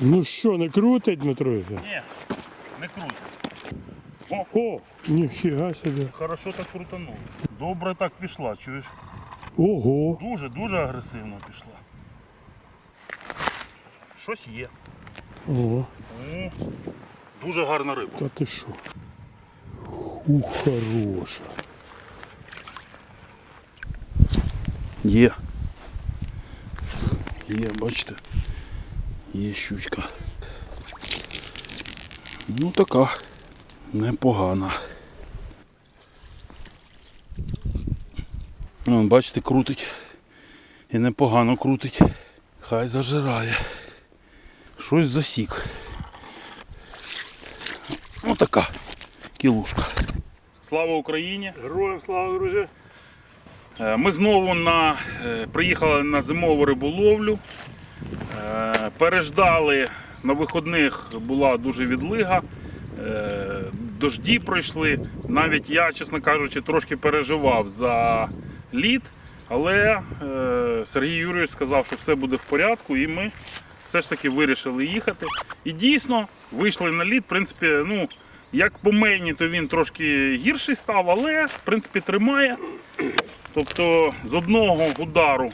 Ну що, не крутить, Дмитро? Ні, не круто. О, О, ніфіга собі. хорошо так крутанув. Добре так пішла, чуєш? Ого. Дуже, дуже агресивно пішла. Щось є. О, О, дуже гарна риба. та ти що? Ух, хороша. Є. Є, бачите? Є щучка. Ну така непогана. Вон, бачите, крутить. І непогано крутить. Хай зажирає. Щось засік. Ну така кілушка. Слава Україні! Героям слава, друзі. Е, Ми знову на, е, приїхали на зимову риболовлю. Е, Переждали на виходних була дуже відлига. Е, Дожді пройшли. Навіть я, чесно кажучи, трошки переживав за лід, але е, Сергій Юрійович сказав, що все буде в порядку, і ми все ж таки вирішили їхати. І дійсно вийшли на лід. В принципі, ну, як по мені, то він трошки гірший став, але в принципі тримає. Тобто з одного удару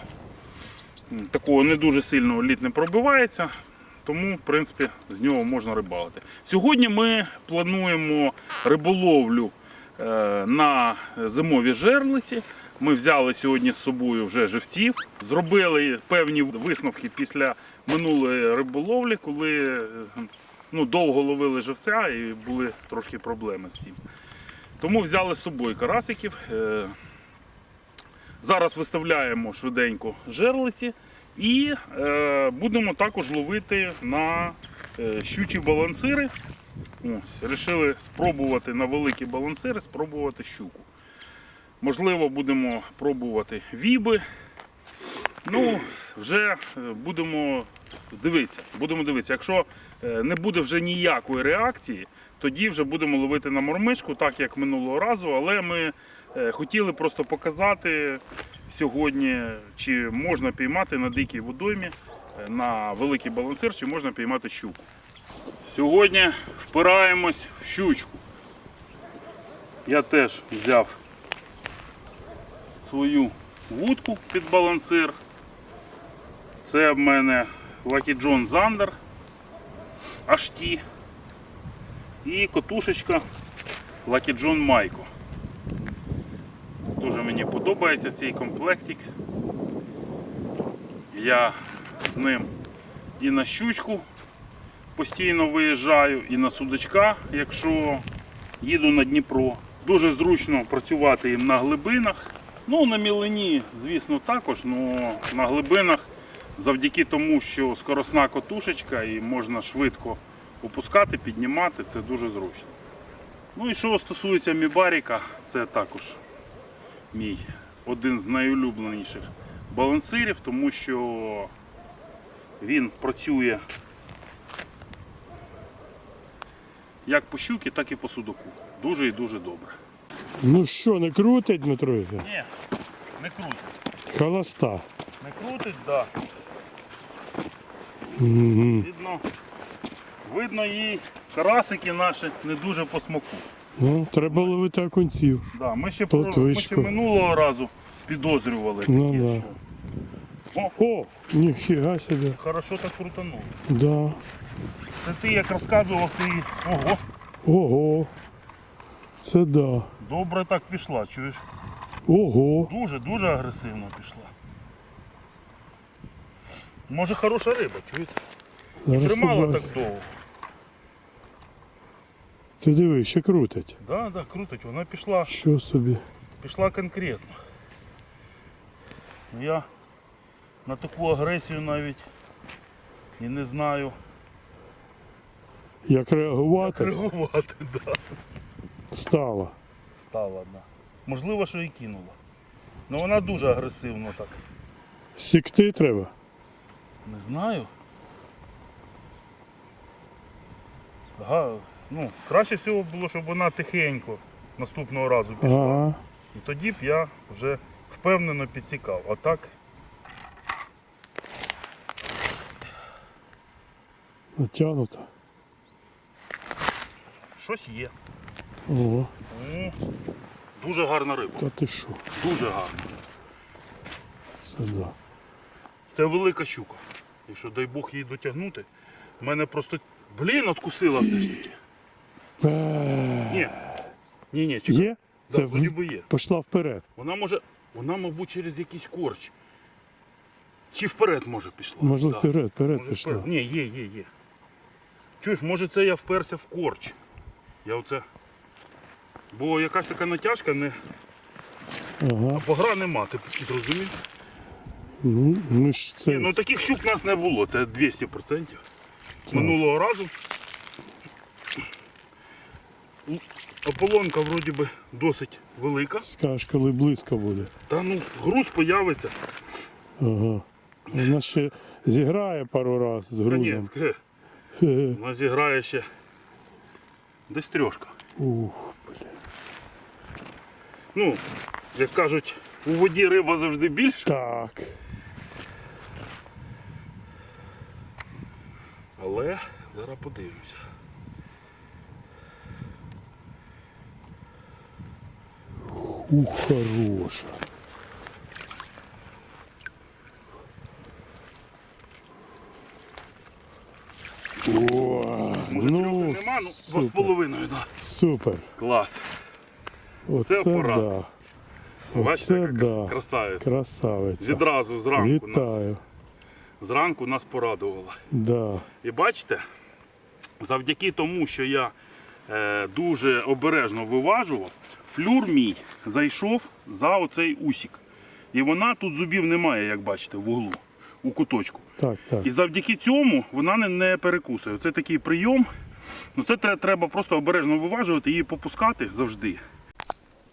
такого не дуже сильного лід не пробивається, тому в принципі з нього можна рибалити. Сьогодні ми плануємо риболовлю е, на зимовій жерлиці. Ми взяли сьогодні з собою вже живців, зробили певні висновки після минулої риболовлі, коли е, ну, довго ловили живця і були трошки проблеми з цим. Тому взяли з собою карасиків. Зараз виставляємо швиденько жерлиці і е, будемо також ловити на е, щучі балансири. Ось, Рішили спробувати на великі балансири, спробувати щуку. Можливо, будемо пробувати віби. Ну, вже е, будемо дивитися. Будемо дивитися. Якщо е, не буде вже ніякої реакції, тоді вже будемо ловити на мормишку, так як минулого разу, але ми хотіли просто показати сьогодні, чи можна піймати на дикій водоймі е, на великий балансир, чи можна піймати щуку. Сьогодні впираємось в щучку. Я теж взяв свою вудку під балансир. Це в мене Lucky John Zander HT і котушечка Lucky John Майко. Подобається цей комплектик. Я з ним і на щучку постійно виїжджаю, і на судачка, якщо їду на Дніпро. Дуже зручно працювати їм на глибинах. Ну, на мілині, звісно, також, але на глибинах завдяки тому, що скоросна котушечка і можна швидко опускати, піднімати, це дуже зручно. Ну і що стосується мібаріка, це також мій один з найулюбленіших балансирів, тому що він працює як по щуки, так і по судаку. Дуже і дуже добре. Ну що, не крутить, Дмитро? Ні, не крутить. Холоста. Не крутить, так. Да. Угу. Видно, видно їй карасики наші не дуже по смаку. Ну, треба ловити окунців. Да, ми, ще, Тут про- ми ще минулого разу підозрювали таке, Ну, да. що О, О, ніфіга собі. хорошо так крутанув. Да. Це ти як розказував, ти. Ого, Ого. Це да. добре так пішла, чуєш? Ого. Дуже, дуже агресивно пішла. Може хороша риба, чуєте? Зараз Тримала побачу. так довго. Ти диви, ще крутить. Да, да, крутить, вона пішла, Що собі? пішла конкретно. Я на таку агресію навіть і не знаю. Як реагувати? Реагувати, да. Стало. Стала, да. Можливо, що і кинула. Ну вона дуже агресивно так. Сікти треба. Не знаю. Ага, ну, краще всього було, щоб вона тихенько наступного разу пішла. Ага. І тоді б я вже впевнено підсікав. А так Натягнуто. Щось є. О, О, дуже гарна риба. та ти що? Дуже гарна. Це да. Це велика щука. Якщо дай Бог її дотягнути, в мене просто. Блін, откусила все ж таки. Е, Ні. Ні, ні, чекай. Є? Да, Це вроді в- би є. пішла вперед. Вона може. Вона, мабуть, через якийсь корч. Чи вперед може пішла. Може Да. вперед, вперед Може, пішла. вперед. Ні, є, є, є. Чуєш, може це я вперся в корч. Я оце. Бо якась така натяжка не. Ага. Бо гра нема, ти розумієш? Ну, ми ж це. Ні, ну таких щук в нас не було, це 200%. Минулого разу. М, Ополонка вроді би досить велика. Скажеш, коли близько буде. Та ну груз появиться. Ага. Вона ще зіграє пару разів з Та ні, грузом. хе, вона зіграє ще десь трьошка. Ух, бля. Ну, як кажуть, у воді риба завжди більша, так. але зараз подивимося. Ух, хороша. О, Може ну, трьохи нема, ну два з супер. половиною, да. Супер. Клас. Оце апарат. да. Бачите, Оце як да. красавець. Красавиця. Відразу зранку нас. Вітаю. Зранку нас порадувала. Да. І бачите, завдяки тому, що я е, дуже обережно виважував, флюр мій зайшов за оцей усік. І вона тут зубів немає, як бачите, в углу, у куточку. Так, так. І завдяки цьому вона не, не перекусує. Це такий прийом. Ну це треба просто обережно виважувати і попускати завжди.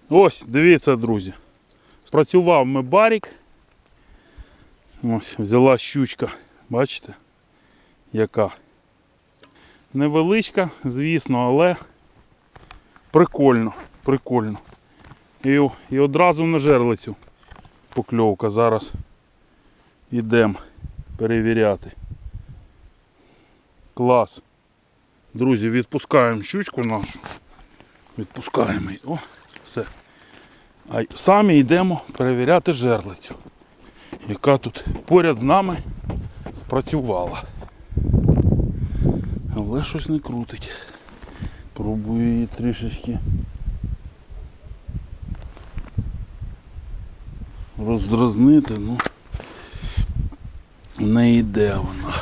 Ось, дивіться, друзі. Спрацював ми барік. Ось, взяла щучка. Бачите? Яка? Невеличка, звісно, але прикольно, прикольно. І, і одразу на жерлицю покльовка. Зараз йдемо перевіряти. Клас. Друзі, відпускаємо щучку нашу. Відпускаємо її. О, все. А самі йдемо перевіряти жерлицю, яка тут поряд з нами спрацювала. Але щось не крутить. Пробую її трішечки роздразнити, ну не йде вона.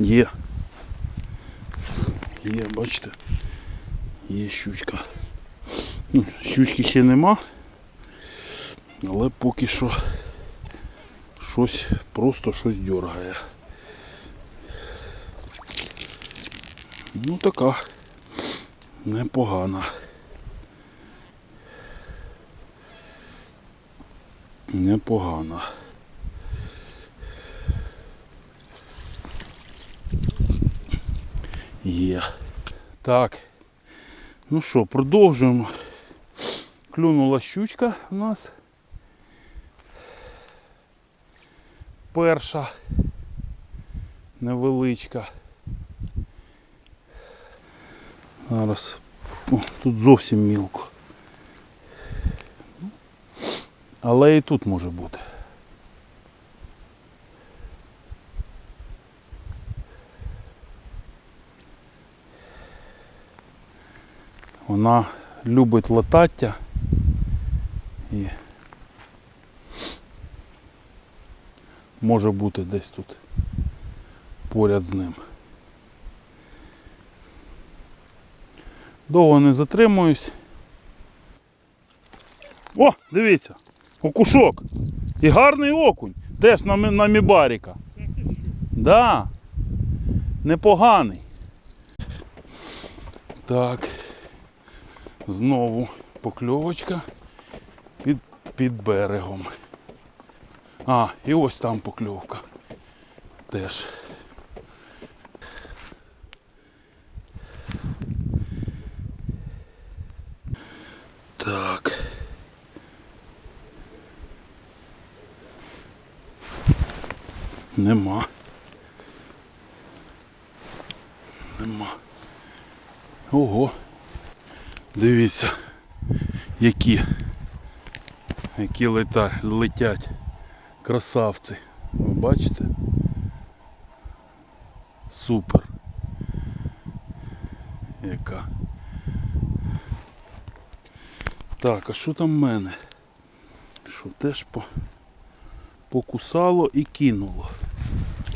Є. Є, бачите? Є щучка. Ну, щучки ще нема. Але поки що щось, просто щось дергає. Ну така непогана. Непогана. Є. Так. Ну що, продовжуємо. Клюнула щучка у нас. Перша невеличка. Зараз. О, тут зовсім мілко. Але і тут може бути. Вона любить латаття і може бути десь тут поряд з ним. Довго не затримуюсь. О, дивіться, окушок. І гарний окунь. Теж на, на мібаріка. Да. Непоганий. Так. Знову покльовочка під, під берегом. А, і ось там покльовка. Теж. Так. Нема. Нема. Ого. Дивіться, які, які лета, летять красавці. Ви бачите? Супер. Яка. Так, а що там в мене? Що теж по... покусало і кинуло.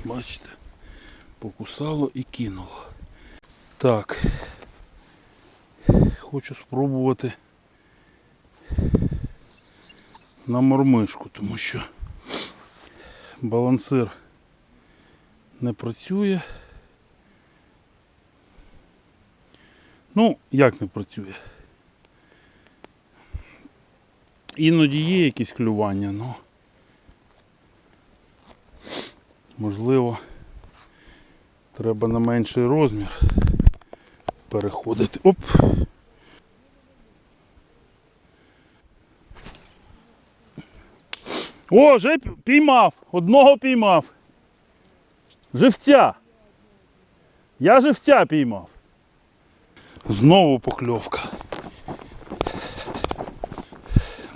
Бачите? Покусало і кинуло. Так. Хочу спробувати на мормишку, тому що балансир не працює. Ну, як не працює? Іноді є якісь клювання, але можливо треба на менший розмір переходити. Оп! О, вже піймав! Одного піймав. Живця. Я живця піймав. Знову покльовка.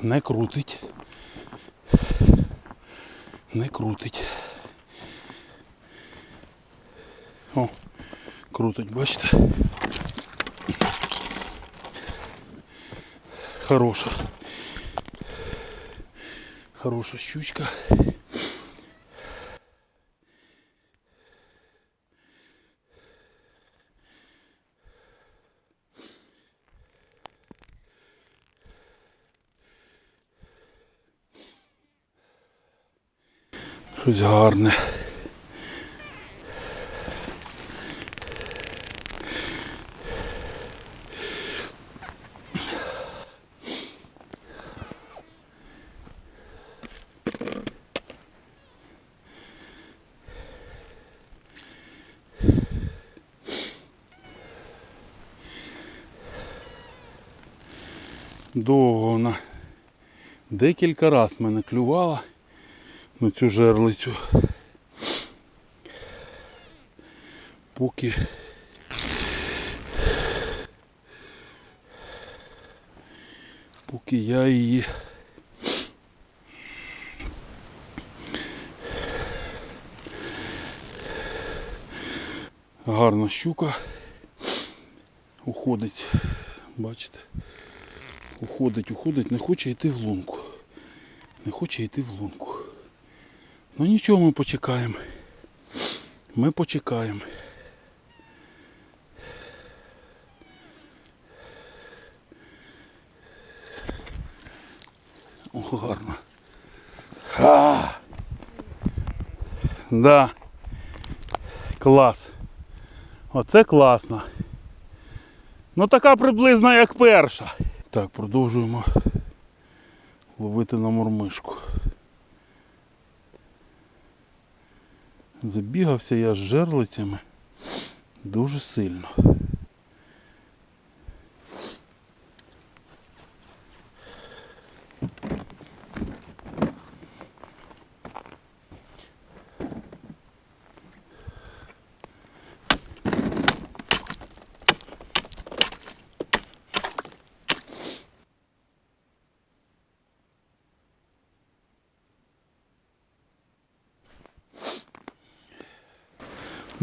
Не крутить. Не крутить. О, крутить, бачите? Хороша. Хороша щучка. Щось гарне. Довго вона декілька разів мене клювала на цю жерлицю. Поки поки я її гарна щука уходить, бачите, уходить, уходить, не хоче йти в лунку. Не хоче йти в лунку. Ну нічого, ми почекаємо. Ми почекаємо. О, гарно. Ха! Да. Клас. Оце класно. Ну така приблизно як перша. Так, продовжуємо ловити на мормишку. Забігався я з жерлицями дуже сильно.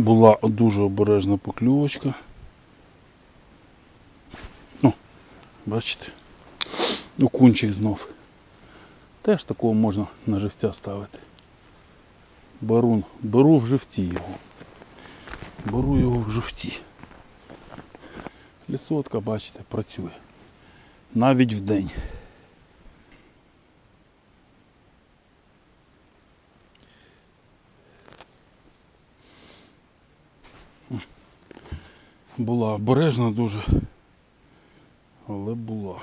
Була дуже обережна поклювочка. Ну, бачите? Окунчик знов. Теж такого можна на живця ставити. Барун. Беру в живці його. Беру його в живці. Лісотка, бачите, працює. Навіть в день. Була обережна дуже, але була.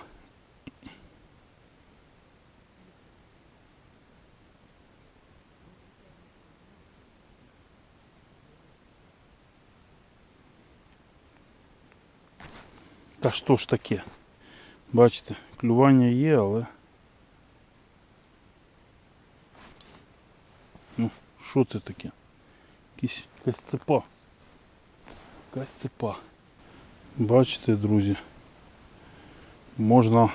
Та що ж таке? Бачите, клювання є, але. Ну, Що це таке? Якась цепа. Якась цепа. Бачите, друзі, можна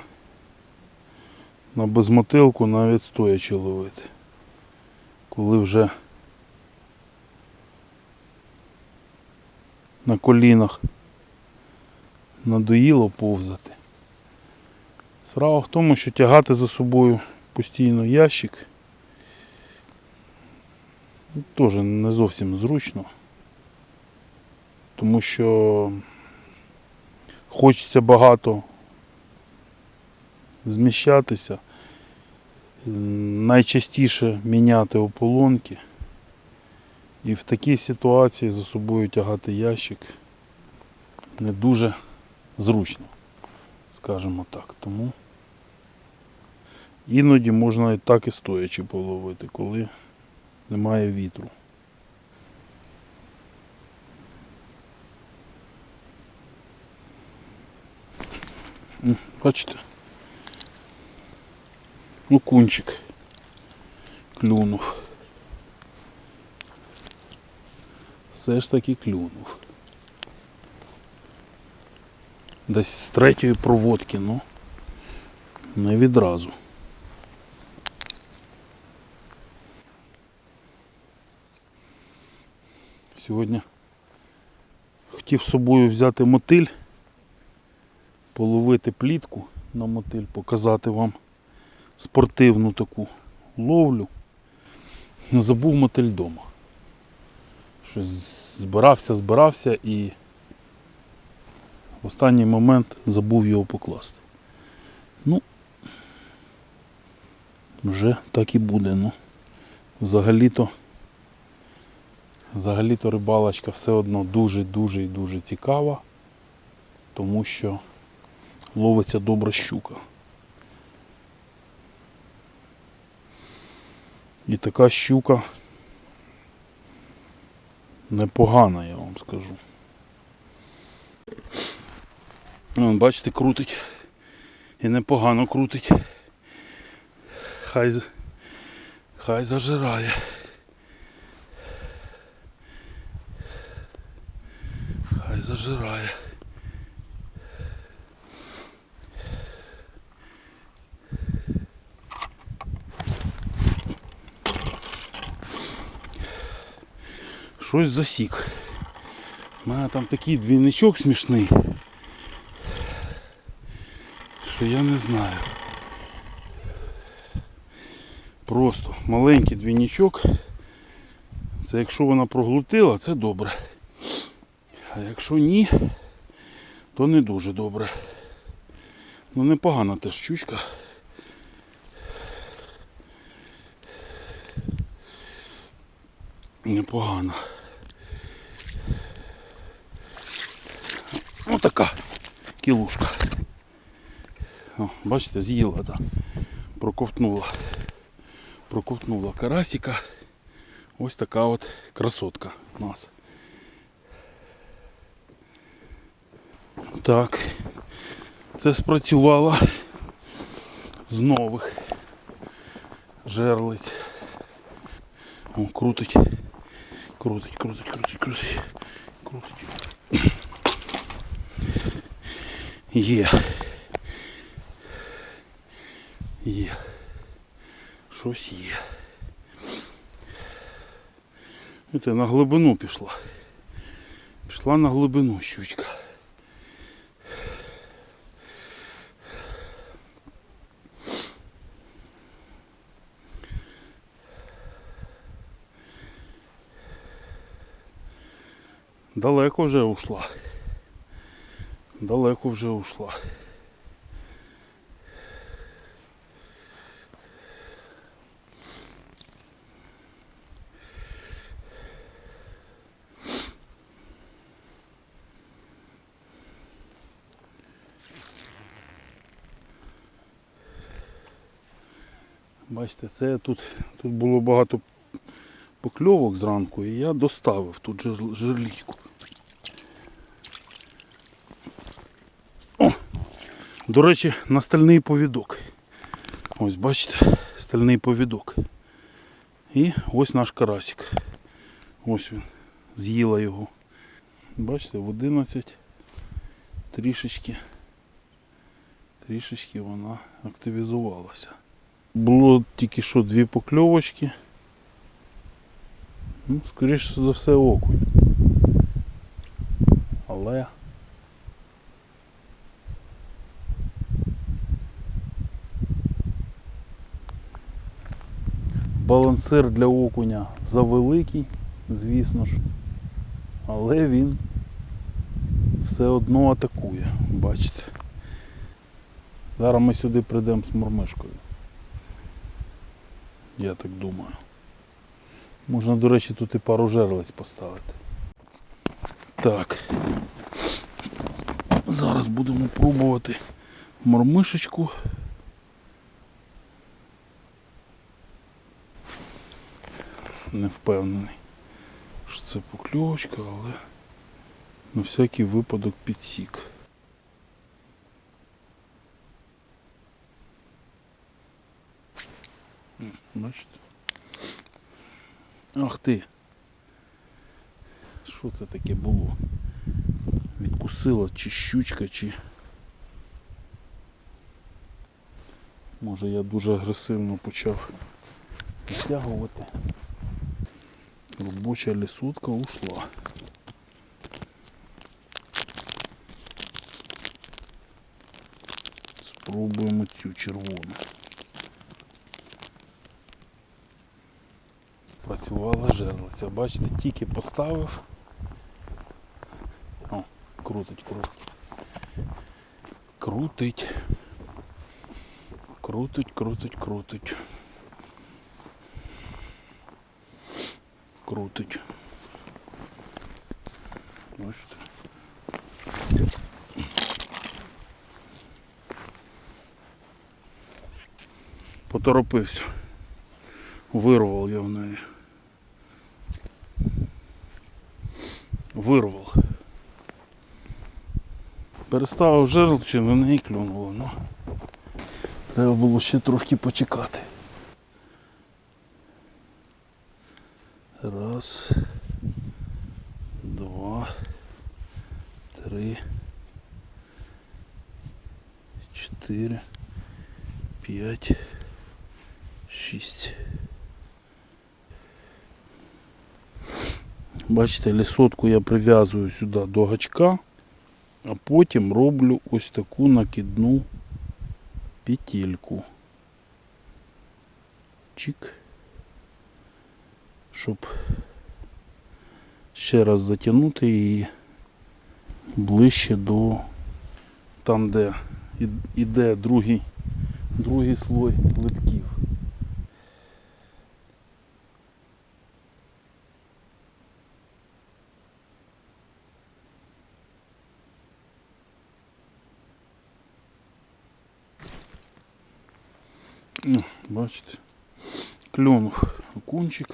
на безмотилку навіть стоячи ловити. Коли вже на колінах надоїло повзати. Справа в тому, що тягати за собою постійно ящик теж не зовсім зручно, тому що хочеться багато зміщатися, найчастіше міняти ополонки. І в такій ситуації за собою тягати ящик не дуже зручно, скажімо так. Тому іноді можна і так і стоячи половити, коли немає вітру. Бачите? Ну, кунчик клюнув. Все ж таки клюнув. Десь з третьої проводки, ну не відразу. Сьогодні хотів собою взяти мотиль, половити плітку на мотиль, показати вам спортивну таку ловлю. Забув мотиль вдома. Щось збирався, збирався і в останній момент забув його покласти. Ну, вже так і буде. Ну, взагалі-то, взагалі-то рибалочка все одно дуже-дуже і дуже цікава, тому що ловиться добра щука. І така щука непогана, я вам скажу. Вон, бачите, крутить. І непогано крутить. Хай, хай зажирає. Хай зажирає. Щось засік. У мене там такий двійничок смішний, що я не знаю. Просто маленький двійничок. Це якщо вона проглотила, це добре. А якщо ні, то не дуже добре. Ну непогана теж щучка. Непогано. Така кілушка. О, бачите, з'їла так. Проковтнула. Проковтнула карасика. Ось така от красотка у нас. Так. Це спрацювало з нових жерлиць. О, крутить. Крутить, крутить, крутить, крутить. Крутить. Є. Є. Щось є. Це на глибину пішла. Пішла на глибину щучка. Далеко вже ушла. Далеко вже ушла. Бачите, це тут, тут було багато покльовок зранку і я доставив тут жир-. О! До речі, на стальний повідок. Ось бачите, стальний повідок. І ось наш карасик. Ось він. З'їла його. Бачите, в 11 трішечки, трішечки вона активізувалася. Було тільки що дві покльовочки. Ну, скоріше за все окунь. Але балансир для окуня завеликий, звісно ж. Але він все одно атакує, бачите. Зараз ми сюди прийдемо з мормишкою. Я так думаю. Можна, до речі, тут і пару жерлиць поставити. Так. Зараз будемо пробувати мормишечку. Не впевнений, що це покльовочка, але на всякий випадок підсік. Бачите? Ах ти. Що це таке було? Відкусила чи щучка, чи. Може я дуже агресивно почав витягувати. Робоча лісутка ушла. Спробуємо цю червону. Працювала жерлиця. Бачите, тільки поставив. О, крутить, крутить. Крутить. Крутить, крутить, крутить. Крутить. Бачите? Поторопився. Вирвав я в неї. Вирвав. Переставив жерлицю, на неї клюнуло. Ну. Треба було ще трошки почекати. Раз, два, три, чотири, п'ять, шість. Бачите, лісотку я прив'язую сюди до гачка, а потім роблю ось таку накидну петельку. Чик. Щоб ще раз затягнути її ближче до там, де іде другий, другий слой литків. Бачите, клюнув окунчик.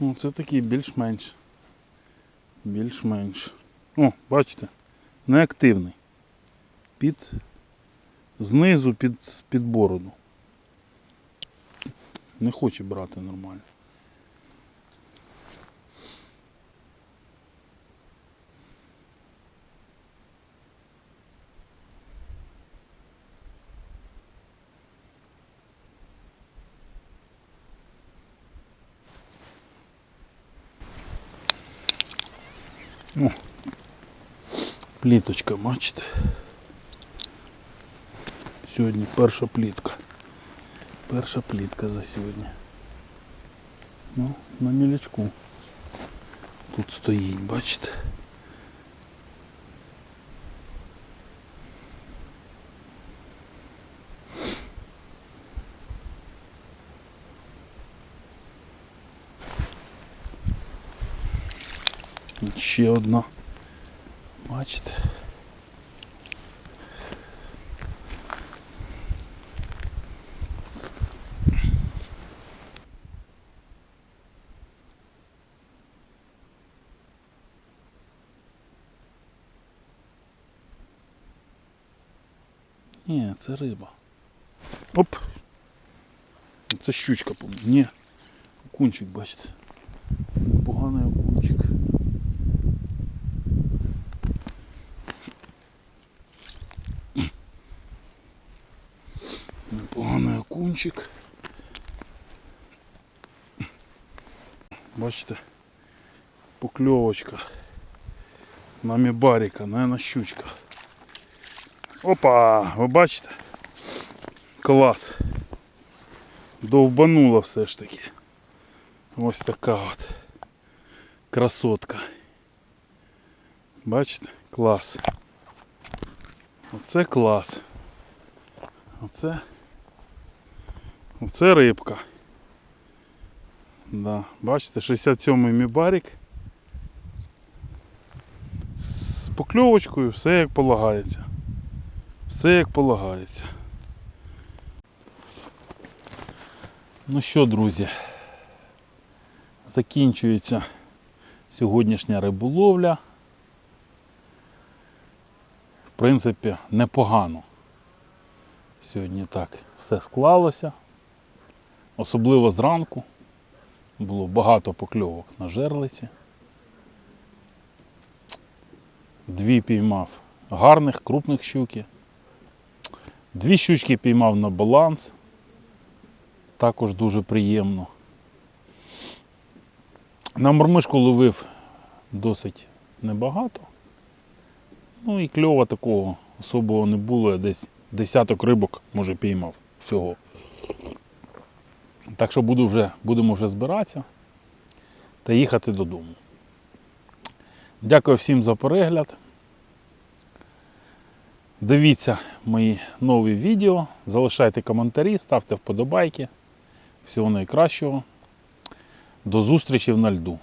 Ну, це такий більш-менш. Більш-менш. О, бачите, неактивний. Під знизу під, під бороду. Не хоче брати нормально. пліточка, бачите? Сьогодні перша плітка. Перша плітка за сьогодні. Ну, на мілячку. Тут стоїть, бачите? Тут ще одна. Бачите? Ні, це риба. Оп. Це щучка, по-моєму. Ні. окунчик, бачите. Окунчик. Бачите, покльовочка. На мібаріка, на щучка. Опа, ви бачите? Клас. Довбанула все ж таки. Ось така от красотка. Бачите? Клас. Оце клас. Оце. Оце рибка. Да. Бачите, 67-й мібарик. З покльовочкою все як полагається. Все як полагається. Ну що, друзі, закінчується сьогоднішня риболовля. В принципі, непогано. Сьогодні так все склалося. Особливо зранку. Було багато покльовок на жерлиці. Дві піймав гарних, крупних щуки. Дві щучки піймав на баланс. Також дуже приємно. На мормишку ловив досить небагато. Ну і кльова такого особого не було, я десь десяток рибок, може, піймав всього. Так що буду вже, будемо вже збиратися та їхати додому. Дякую всім за перегляд. Дивіться мої нові відео, залишайте коментарі, ставте вподобайки. Всього найкращого. До зустрічі на льду.